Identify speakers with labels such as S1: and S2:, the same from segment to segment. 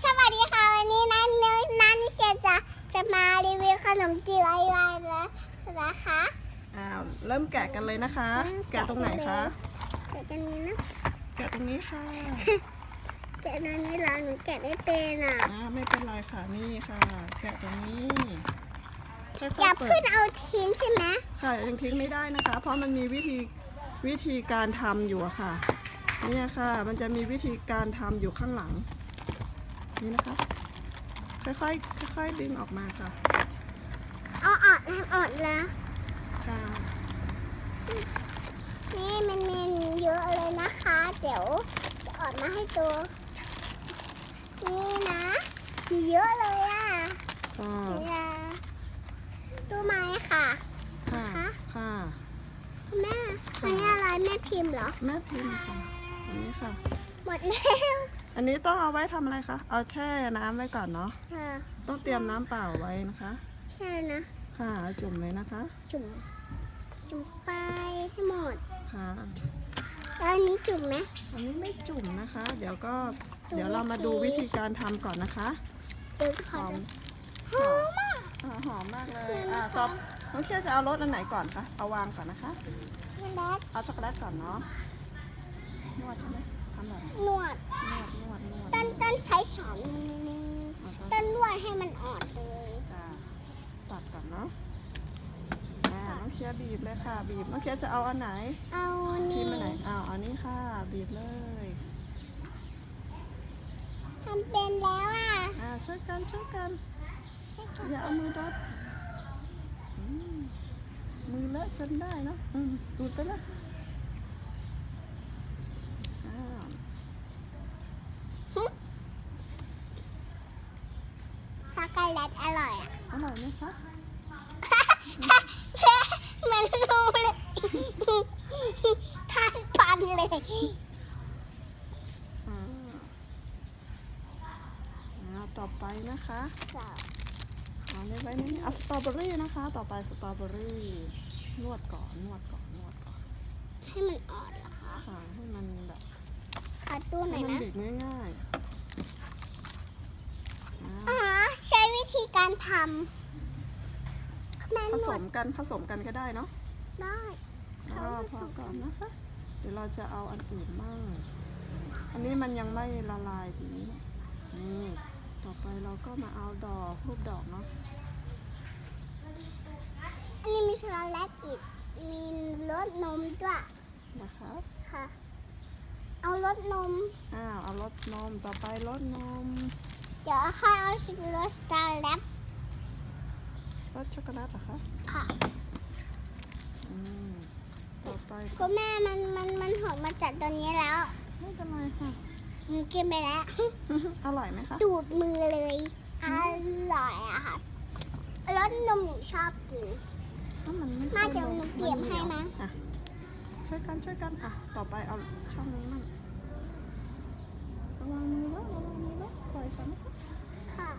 S1: สวัสดีค่ะ วันนี้นันนิวนันนิเกจะจะมารีวิวขนมจีบไอวายนะนะคะ
S2: อ้าวเริ่มแกะกันเลยนะคะ แกะตรงไหนคะ
S1: แกะตรงนี้นะ
S2: แกะตรงนี้ค่ะ
S1: แกะตรงนี้เหรอหนูแกะไม่เป็นอะ
S2: อ่าไม่เป็นไรค่ะนี่ค่ะ แกะตรงนี้ค่อย
S1: อย่า
S2: ๆเปิ
S1: เพิ่
S2: ด
S1: งเอาทิ้งใช่ไหม
S2: ค่ะยังทิ้งไม่ได้นะคะ เพราะมันมีวิธีวิธีการทำอยู่อะค่ะ เนี่ยค่ะ มันจะมีวิธีการทำอยู่ข้างหลัง นี่นะคะค่อยๆค่อยๆดึงออกมาค่ะ
S1: เอาออดทำออดแล้ว
S2: ค่ะ
S1: นี่มันมีเยอะเลยนะคะ เดี๋ยวจะออดมาให้ดูนี่นะ มีเยอะเลยอะ
S2: ค่ะ
S1: เนี่ยดูไหมค่ะ
S2: ค่ะ
S1: คะ
S2: ค่ะ
S1: คุณแม่อันนี้อะไรแม่พิมพ์เหรอ
S2: แม่พิมพ์ค่ะอันนี้ค่ะ
S1: ห มดแล้ว
S2: อันนี้ต้องเอาไว้ทำอะไรคะ เอาแช่น้ำไว้ก่อนเนาะ
S1: ค่ะ
S2: ต้องเตรียมน้ำเปล่าไว้นะคะ
S1: ใช่นะ
S2: ค่ะจุ่มเลยนะคะ
S1: จุ่ม จุ่มไปให้หมด
S2: ค่ะ
S1: แล้วอันนี้จุ่มไหม
S2: อันนี้ไม่จุ่มนะคะ เดี๋ยวก็
S1: จุ่ม
S2: เดี๋ยวเรามาดู
S1: วิ
S2: วิ
S1: ธี
S2: ธีการทำก่อนนะคะ
S1: ดูข
S2: ห
S1: อ
S2: อม
S1: ดูหอมมาก
S2: อ่าหอมมากเลย
S1: นี่นะคะ
S2: อ่าตอบน้องเชี่ยจะเอารสอันไหนก่อนคะ เอาวางก่อนนะคะ
S1: ช็อกโกแลต
S2: เอาช็อกโกแลตก่อนเนาะนวดใช่ไหมทำแบบ
S1: นวด
S2: นวดนวดนวด
S1: ต้นต้นใช้ช้อนมือนึง
S2: อ่า
S1: ต้นนวดให้มันอ่อนเลย
S2: จะตัดก่อนเนาะอ่าน้องเชียร์บีบเลยค่ะ บีบน้องเชียร์จะเอาอันไหน
S1: เอา
S2: พิ
S1: นี่
S2: มพ์อันไหนอ้าวอันนี้ค่ะ บีบเลย
S1: ทำเป็นแล้วอะ
S2: อ่าช่วยกันช่วยกันอย่าเอามือดับอืมมือเลอะจนได้เนอะอืมดูดไปแล้วอ้าว
S1: ช็อก โกแลตอร่อยอะ
S2: อร่อยไหมคะ
S1: มันรู้เลยทานปันเลย
S2: อ่าอ่าต่อไปนะคะเอาไว้ไว้นี่เอาสตรอเบอรี่นะคะ ต่อไปสตรอเบอรี่นวดก่อนนวดก่อนนวดก่อน
S1: ให้มันอ่อนเหรอคะ
S2: ค่ะให้มันแบบ
S1: ขอตู้หน่
S2: ให้
S1: อย
S2: มัน
S1: นะ
S2: บีบง่ายๆอ่า
S1: อ๋อใช้วิธี การทำแม่
S2: ผ
S1: น
S2: ส
S1: วด
S2: มกันผสมกันก็ได้เนาะ
S1: ได้
S2: อ่าพอก่อนนะคะ เดี๋ยวเราจะเอาอันอื่นมั่งอันนี้มันยังไม่ละลายดีนะนี่ต่อไปเราก็มาเอาดอกรูปดอกเนาะ
S1: อันนี้มีช็อกโกแลตอีก มีรสนมด้วย
S2: นะคะ
S1: ค่ะ เอารสนม
S2: อ้าวเอารสนมต่อไปรสนม
S1: เดี๋ยวค่อยเอารสสตาร์แลป
S2: รสช็อกโกแลตเหรอคะ
S1: ค่ะ
S2: อืมต่อไป
S1: คุณแม่มันมันมันหอมมาจากตัวนี้แล้ว
S2: ไม่เป็นไรค่ะ
S1: หนูกินไปแล้ว
S2: อร่อยไหมคะ
S1: ดูดมือเลย อร่อยอะค่ะรสนมหนูชอบกิน
S2: อ้าวมันไม่
S1: มาเดี๋ยวหนูเตรียมให้นะ
S2: อะช่วยกันช่วยกันอะ ต่อไปเอาช่องนี้มั่งระวังมือแล้วระวังมือแล้วปล่อยก่อนนะคะ
S1: ค่ะ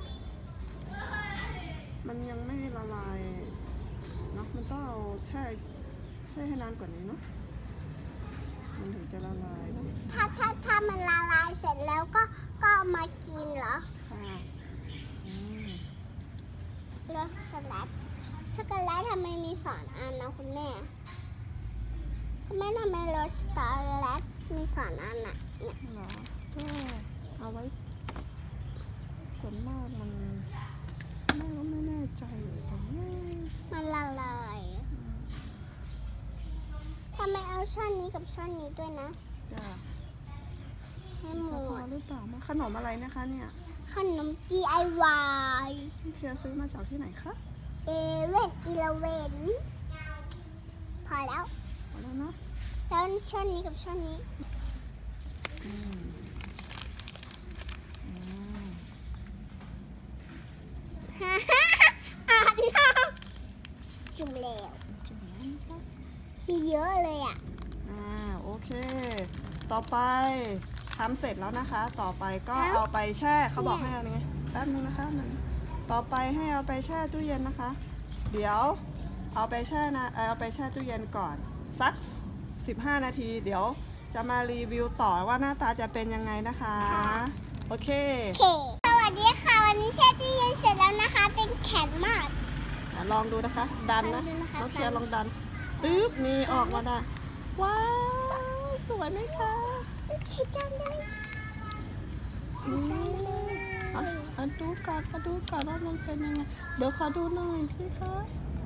S2: มันยังไม่ละลายเนาะ มันต้องเอาแช่แช่ให้นานกว่านี้เนาะมันถึงจะละลายเนอะ
S1: ถ้าถ้าถ้ามันละลายเสร็จแล้วก็ก็เอามากินเหรอ
S2: ค่ะอืม
S1: รสสลัดสกแลตทำไมมีสองอันนะคุณแม่คุณแม่ทำไมรสสตาร์แลตมีสองอันอะเนี่ย
S2: เหรอก็เอาไว้ส่วนมากมันแม่ก็ไม่แน่ใจอยู่แต่แม่
S1: มันละลายทำไมเอาช้อนนี้กับช้อนนี้ด้วยนะ
S2: จะ
S1: ให้หม
S2: จะพอ
S1: ด
S2: หรือเปล่ามาขนมอะไรนะคะเนี่ย
S1: ขนม DIY
S2: พี่เคียร์ซื้อมาจากที่ไหนคะ
S1: เอเว่นอีเลเวนพอแล้ว
S2: เอาแล้วเนาะ
S1: แล้วช้อนนี้กับช้อนนี้
S2: อืมอืม
S1: ฮ่าฮ่าอ่านน้ำจุ่มแล้ว
S2: จุ่มน้ำนะคะ
S1: มีเยอะเลยอะ
S2: อ่าโอเค ต่อไปทำเสร็จแล้วนะคะ ต่อไปก็
S1: แล้ว
S2: เอาไปแช่เขาบอก
S1: เนี่
S2: ให้
S1: ย
S2: เอาไงแป๊บนึงนะคะหนึ่งต่อไปให้เอาไปแช่ตู้เย็นนะคะ เดี๋ยวเอาไปแช่นะเอ่อเอาไปแช่ตู้เย็นก่อนสัก 15 นาที เดี๋ยวจะมารีวิวต่อว่าหน้าตาจะเป็นยังไงนะคะ โอเค
S1: โอเคดีค่ะ วันนี้แช่ตู้เย็นเสร็จแล้วนะคะ เป็นแข็งมาก
S2: อะลองดูนะคะ ดันนะ
S1: ลองดูนะคะ
S2: น้องเชียร์ลองดัน ตึ๊บนี่ออกมาได้ว้าวสวยไหมคะ
S1: ใช้กันเลย
S2: นี่อะมาดูก่อนมาดูก่อนว่ามันเป็นยังไงเดี๋ยวขอดูหน่อยสิคะ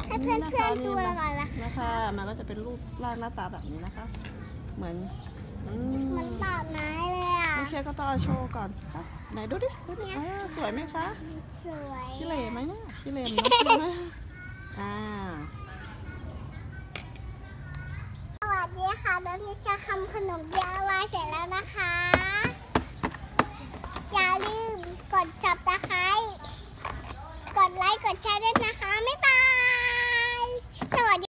S1: ให้เพื่อนเพื่อนๆดูแล้วก่อนนะ
S2: นะคะ มันก็จะเป็นรูปร่างหน้าตาแบบนี้นะคะ เหมือนอืม
S1: มันตอบไม้เลยอะ
S2: น้องเชียร์ก็ต้องเอาโชว์ก่อนสิคะไหนดูดิดูดิ
S1: เนี่ย
S2: อ่าสวยไหมคะ
S1: สวย
S2: ขี้เหร่ไหมเนี่ยขี้เหร่เหมือนน้องเชียร์ไหมอ่า
S1: สวัสดีค่ะตอนนี้จะทำขนม DIY เสร็จแล้วนะคะ อย่าลืมกดจับตะไคร้กดไลค์ กดแชร์ด้วยนะคะ